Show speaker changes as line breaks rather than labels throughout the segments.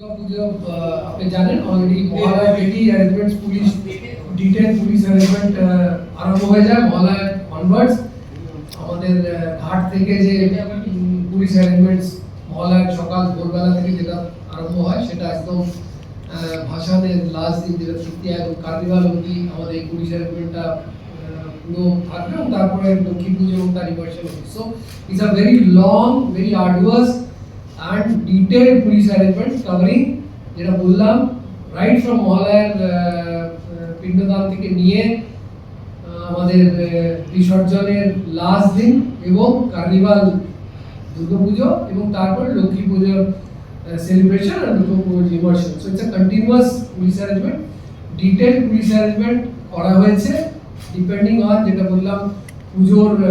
আপনি মহালয়া মহালয়া আমাদের ঘাট থেকে যে পুলিশ অ্যারেঞ্জমেন্টস মহালয়ার সকাল, ভোরবেলা থেকে যেটা আরম্ভ হয়, সেটা একদম ভাসানের লাস্ট দিন যেটা তৃতীয়া এবং কার্নিভাল অবধি আমাদের এই পুলিশ অ্যারেঞ্জমেন্টটা পুরো থাকবে তারপরে লক্ষ্মী পুজো এবং তার reversal so it's a very long very arduous and detailed police arrangement covering যেটা বললাম রাইট ফ্রম মহালয়ার পিণ্ডদান থেকে নিয়ে আহ, আমাদের আহ, বিসর্জনের লাস্ট দিন এবং কার্নিভাল দুর্গাপুজো এবং তারপর লক্ষ্মী পুজোর সেলিব্রেশন আর দুর্গাপুজোর reversal so it's a continuous police arrangement detail police arrangement করা হয়েছে ডিপেন্ডিং অন যেটা বললাম পুজোর আহ,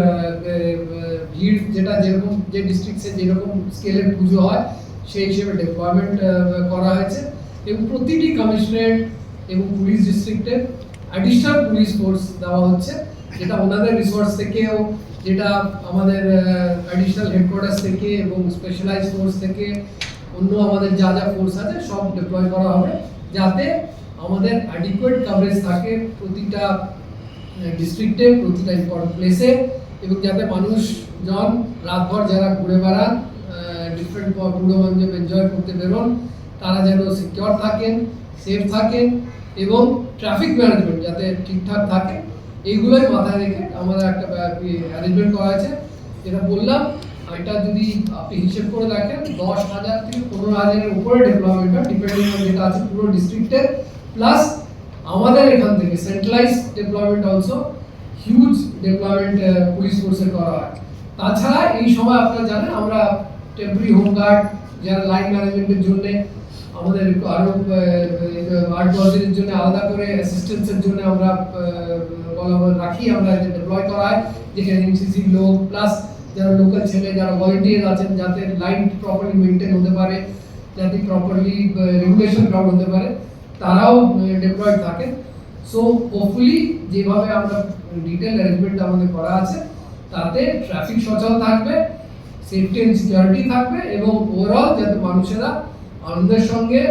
ভিড় যেটা যেরকম যে ডিস্ট্রিক্টসে যেরকম স্কেলের পুজো হয়, সেই হিসেবে ডেপ্লয়মেন্ট করা হয়েছে। এবং প্রতিটি কমিশনারেট এবং পুলিশ ডিস্ট্রিক্টে অ্যাডিশনাল পুলিশ ফোর্স দেওয়া হচ্ছে, যেটা ওনাদের রিসোর্স থেকেও, যেটা আমাদের অ্যাডিশনাল হেডকোয়ার্টার্স থেকে এবং স্পেশালাইজ ফোর্স থেকে অন্য আমাদের যা যা ফোর্স আছে, সব ডিপ্লয় করা হবে, যাতে আমাদের অ্যাডিকুয়েট কভারেজ থাকে প্রতিটা ডিস্ট্রিক্টে প্রতিটা প্লেসে এবং যাতে মানুষজন রাতভর যারা ঘুরে বেড়ান ডিফারেন্ট পূর্ণমঞ্জম এনজয় করতে বেরোন, তারা যেন সিকিওর থাকেন সেফ থাকেন এবং ট্রাফিক ম্যানেজমেন্ট যাতে ঠিকঠাক থাকে, এইগুলোই মাথায় রেখে আমাদের একটা অ্যারেঞ্জমেন্ট করা আছে যেটা বললাম, এটা যদি আপনি হিসেব করে দেখেন, দশ হাজার থেকে পনেরো হাজারের উপরে ডেভেলপমেন্ট হয় ডিপেন্ডিং অন যেটা আছে পুরো ডিস্ট্রিক্টের প্লাস আমাদের এখান থেকে centralize development also huge development police ফোর্সের করা হয়। তাছাড়া এই সময় আপনারা জানেন, আমরা টেম্পোরারি হোমগার্ড যারা লাইন ম্যানেজমেন্টের জন্য, আমাদের একটু আরও আর্ট গজের জন্য আলাদা করে অ্যাসিস্ট্যান্সের জন্য আমরা রাখি, আমরা ডিপ্লয় করা হয় যেখানে এনসিসি লোক প্লাস যারা লোকাল ছেলে, যারা ভলেন্টিয়ার আছেন, যাতে লাইন প্রপারলি মেনটেন হতে পারে, যাতে প্রপারলি রেগুলেশন গ্রাউন্ড হতে পারে, তারাও ডিপ্লয়েড থাকে সো হোপফুলি যেভাবে আমরা ডিটেল অ্যারেঞ্জমেন্ট আমাদের করা আছে, তাতে ট্রাফিক সচল থাকবে সেফটি অ্যান্ড সিকিউরিটি থাকবে এবং ওভারঅল যাতে মানুষেরা আনন্দের সঙ্গে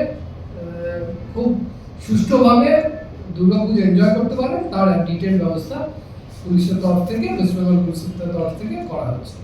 খুব সুষ্ঠুভাবে দুর্গাপুজো এনজয় করতে পারে, তার ডিটেল ব্যবস্থা পুলিশের তরফ থেকে ওয়েস্ট বেঙ্গল পুলিশের তরফ থেকে করা হচ্ছে